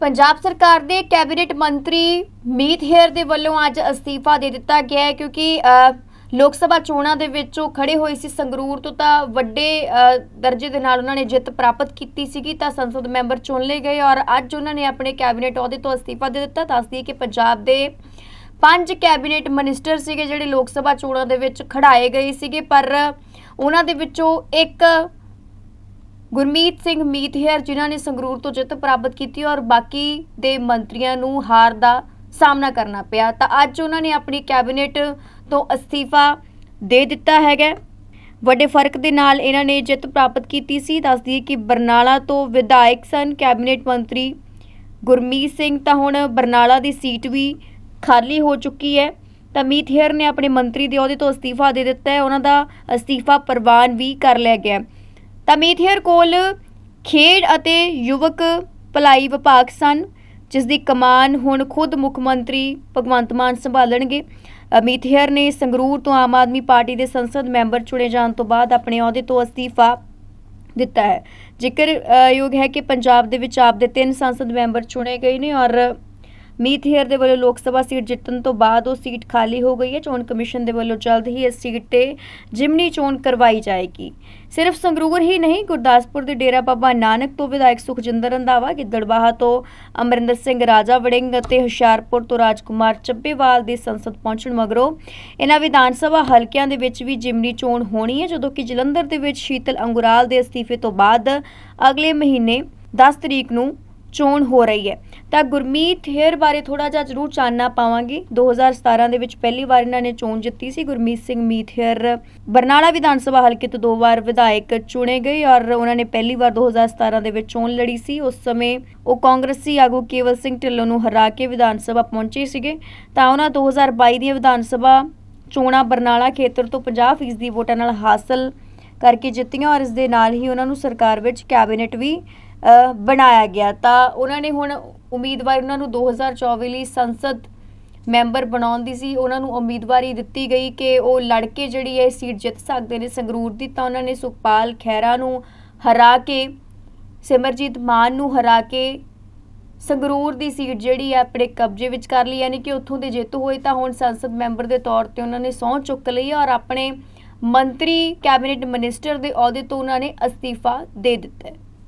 ਪੰਜਾਬ ਸਰਕਾਰ ਦੇ ਕੈਬਨਿਟ ਮੰਤਰੀ ਮੀਤ ਹੇਅਰ ਦੇ ਵੱਲੋਂ ਅੱਜ ਅਸਤੀਫਾ ਦੇ ਦਿੱਤਾ ਗਿਆ ਹੈ ਕਿਉਂਕਿ ਲੋਕ ਸਭਾ ਚੋਣਾਂ ਦੇ ਵਿੱਚ ਉਹ ਖੜੇ ਹੋਏ ਸੀ ਸੰਗਰੂਰ ਤੋਂ ਤਾਂ ਵੱਡੇ ਦਰਜੇ ਦੇ ਨਾਲ ਉਹਨਾਂ ਨੇ ਜਿੱਤ ਪ੍ਰਾਪਤ ਕੀਤੀ ਸੀਗੀ ਤਾਂ ਸੰਸਦ ਮੈਂਬਰ ਚੁਣ ਲਏ ਗਏ ਔਰ ਅੱਜ ਉਹਨਾਂ ਨੇ ਆਪਣੇ ਕੈਬਨਿਟ ਅਹੁਦੇ ਤੋਂ ਅਸਤੀਫਾ ਦੇ ਦਿੱਤਾ। ਦੱਸਦੀ ਹੈ ਕਿ ਪੰਜਾਬ ਦੇ ਪੰਜ ਕੈਬਨਿਟ ਮਿਨਿਸਟਰ ਸੀਗੇ ਜਿਹੜੇ ਲੋਕ ਸਭਾ ਚੋਣਾਂ ਦੇ ਵਿੱਚ ਖੜਾਏ ਗਏ ਸੀਗੇ ਪਰ ਉਹਨਾਂ ਦੇ ਵਿੱਚੋਂ ਇੱਕ ਗੁਰਮੀਤ ਸਿੰਘ ਮੀਤਹਿਰ, ਜਿਨ੍ਹਾਂ ਨੇ ਸੰਗਰੂਰ ਤੋਂ ਜਿੱਤ ਪ੍ਰਾਪਤ ਕੀਤੀ ਔਰ ਬਾਕੀ ਦੇ ਮੰਤਰੀਆਂ ਨੂੰ ਹਾਰ ਦਾ ਸਾਹਮਣਾ ਕਰਨਾ ਪਿਆ, ਤਾਂ ਅੱਜ ਉਹਨਾਂ ਨੇ ਆਪਣੀ ਕੈਬਨਿਟ ਤੋਂ ਅਸਤੀਫਾ ਦੇ ਦਿੱਤਾ ਹੈਗਾ। ਵੱਡੇ ਫ਼ਰਕ ਦੇ ਨਾਲ ਇਹਨਾਂ ਨੇ ਜਿੱਤ ਪ੍ਰਾਪਤ ਕੀਤੀ ਸੀ। ਦੱਸਦੀ ਹੈ ਕਿ ਬਰਨਾਲਾ ਤੋਂ ਵਿਧਾਇਕ ਸਨ ਕੈਬਨਿਟ ਮੰਤਰੀ ਗੁਰਮੀਤ ਸਿੰਘ, ਤਾਂ ਹੁਣ ਬਰਨਾਲਾ ਦੀ ਸੀਟ ਵੀ ਖਾਲੀ ਹੋ ਚੁੱਕੀ ਹੈ। ਤਾਂ ਮੀਤ ਹੇਅਰ ਨੇ ਆਪਣੇ ਮੰਤਰੀ ਦੇ ਅਹੁਦੇ ਤੋਂ ਅਸਤੀਫਾ ਦੇ ਦਿੱਤਾ ਹੈ। ਉਹਨਾਂ ਦਾ ਅਸਤੀਫਾ ਪ੍ਰਵਾਨ ਵੀ ਕਰ ਲਿਆ ਗਿਆ ਤਾਂ ਮੀਤ ਕੋਲ ਖੇਡ ਅਤੇ ਯੁਵਕ ਭਲਾਈ ਵਿਭਾਗ ਸਨ, ਜਿਸ ਦੀ ਕਮਾਨ ਹੁਣ ਖੁਦ ਮੁੱਖ ਮੰਤਰੀ ਭਗਵੰਤ ਮਾਨ ਸੰਭਾਲਣਗੇ। ਅਮਿਤ ਹੇਅਰ ਨੇ ਸੰਗਰੂਰ ਤੋਂ ਆਮ ਆਦਮੀ ਪਾਰਟੀ ਦੇ ਸੰਸਦ ਮੈਂਬਰ ਚੁਣੇ ਜਾਣ ਤੋਂ ਬਾਅਦ ਆਪਣੇ ਅਹੁਦੇ ਤੋਂ ਅਸਤੀਫਾ ਦਿੱਤਾ ਹੈ। ਜ਼ਿਕਰ ਯੋਗ ਹੈ ਕਿ ਪੰਜਾਬ ਦੇ ਵਿੱਚ ਆਪ ਦੇ ਤਿੰਨ ਸੰਸਦ ਮੈਂਬਰ ਚੁਣੇ ਗਏ ਨੇ ਔਰ ਮੀਤ ਹੇਅਰ ਦੇ ਵੱਲੋਂ ਲੋਕ ਸਭਾ ਸੀਟ ਜਿੱਤਣ ਤੋਂ ਬਾਅਦ ਉਹ ਸੀਟ ਖਾਲੀ ਹੋ ਗਈ ਹੈ। ਚੋਣ ਕਮਿਸ਼ਨ ਦੇ ਵੱਲੋਂ ਜਲਦ ਹੀ ਇਸ ਸੀਟ ਤੇ ਜਿਮਨੀ ਚੋਣ ਕਰਵਾਈ ਜਾਏਗੀ। ਸਿਰਫ ਸੰਗਰੂਰ ਹੀ ਨਹੀਂ, ਗੁਰਦਾਸਪੁਰ ਦੇ ਡੇਰਾ ਬਾਬਾ ਨਾਨਕ ਤੋਂ ਵਿਧਾਇਕ ਸੁਖਜਿੰਦਰ ਰੰਧਾਵਾ, ਗਿੱਦੜਬਾਹਾ ਤੋਂ ਅਮਰਿੰਦਰ ਸਿੰਘ, ਰਾਜਾ ਵੜਿੰਗ ਅਤੇ ਹੁਸ਼ਿਆਰਪੁਰ ਤੋਂ ਰਾਜਕੁਮਾਰ ਚੱਬੇਵਾਲ ਦੀ ਸੰਸਦ ਪਹੁੰਚਣ ਮਗਰੋਂ ਇਹਨਾਂ ਵਿਧਾਨ ਸਭਾ ਹਲਕਿਆਂ ਦੇ ਵਿੱਚ ਵੀ ਜਿਮਨੀ ਚੋਣ ਹੋਣੀ ਹੈ, ਜਦੋਂ ਕਿ ਜਲੰਧਰ ਦੇ ਵਿੱਚ ਸ਼ੀਤਲ ਅੰਗੁਰਾਲ ਦੇ ਅਸਤੀਫੇ ਤੋਂ ਬਾਅਦ ਅਗਲੇ ਮਹੀਨੇ 10 ਤਰੀਕ ਨੂੰ ਚੋਣ ਹੋ ਰਹੀ ਹੈ। ਤਾਂ ਗੁਰਮੀਤ ਹੇਅਰ ਬਾਰੇ ਥੋੜਾ ਜਿਹਾ ਜ਼ਰੂਰ ਜਾਨਣਾ ਪਾਵਾਂਗੇ। 2017 ਦੇ ਵਿੱਚ ਪਹਿਲੀ ਵਾਰ ਇਹਨਾਂ ਨੇ ਚੋਣ ਜਿੱਤੀ ਸੀ। ਗੁਰਮੀਤ ਸਿੰਘ ਮੀਤ ਹੇਅਰ ਬਰਨਾਲਾ ਵਿਧਾਨ ਸਭਾ ਹਲਕੇ ਤੋਂ ਦੋ ਵਾਰ ਵਿਧਾਇਕ ਚੁਣੇ ਗਏ ਔਰ ਉਹਨਾਂ ਨੇ ਪਹਿਲੀ ਵਾਰ 2017 ਦੇ ਵਿੱਚ ਚੋਣ ਲੜੀ ਸੀ। ਉਸ ਸਮੇਂ ਉਹ ਕਾਂਗਰਸੀ ਆਗੂ ਕੇਵਲ ਸਿੰਘ ਢਿੱਲੋਂ ਨੂੰ ਹਰਾ ਕੇ ਵਿਧਾਨ ਸਭਾ ਪਹੁੰਚੇ ਸੀਗੇ। ਤਾਂ ਉਹਨਾਂ 2022 ਦੀਆਂ ਵਿਧਾਨ ਸਭਾ ਚੋਣਾਂ ਬਰਨਾਲਾ ਖੇਤਰ ਤੋਂ 50% ਦੀ ਵੋਟਾਂ ਨਾਲ ਹਾਸਲ ਕਰਕੇ ਜਿੱਤੀਆਂ ਔਰ ਇਸ ਦੇ ਨਾਲ ਹੀ ਉਹਨਾਂ ਨੂੰ ਸਰਕਾਰ ਵਿੱਚ ਕੈਬਨਿਟ ਵੀ ਬਣਾਇਆ ਗਿਆ। ਤਾਂ ਉਹਨਾਂ ਨੇ ਹੁਣ ਉਮੀਦਵਾਰ ਉਹਨਾਂ ਨੂੰ 2024 ਲਈ ਸੰਸਦ ਮੈਂਬਰ ਬਣਾਉਣ ਦੀ ਸੀ। ਉਹਨਾਂ ਨੂੰ ਉਮੀਦਵਾਰੀ ਦਿੱਤੀ ਗਈ ਕਿ ਉਹ ਲੜ ਕੇ ਜਿਹੜੀ ਹੈ ਸੀਟ ਜਿੱਤ ਸਕਦੇ ਨੇ ਸੰਗਰੂਰ ਦੀ। ਤਾਂ ਉਹਨਾਂ ਨੇ ਸੁਖਪਾਲ ਖਹਿਰਾ ਨੂੰ ਹਰਾ ਕੇ, ਸਿਮਰਜੀਤ ਮਾਨ ਨੂੰ ਹਰਾ ਕੇ ਸੰਗਰੂਰ ਦੀ ਸੀਟ ਜਿਹੜੀ ਹੈ, ਆਪਣੇ ਕਬਜ਼ੇ ਵਿੱਚ ਕਰ ਲਈ। ਯਾਨੀ ਕਿ ਉੱਥੋਂ ਦੇ ਜੇਤੂ ਹੋਏ ਤਾਂ ਹੁਣ ਸੰਸਦ ਮੈਂਬਰ ਦੇ ਤੌਰ ਤੇ ਉਹਨਾਂ ਨੇ ਸਹੁੰ ਚੁੱਕ ਲਈ ਔਰ ਆਪਣੇ ਮੰਤਰੀ, ਕੈਬਨਿਟ ਮਿਨਿਸਟਰ ਦੇ ਅਹੁਦੇ ਤੋਂ ਉਹਨਾਂ ਨੇ ਅਸਤੀਫਾ ਦੇ ਦਿੱਤਾ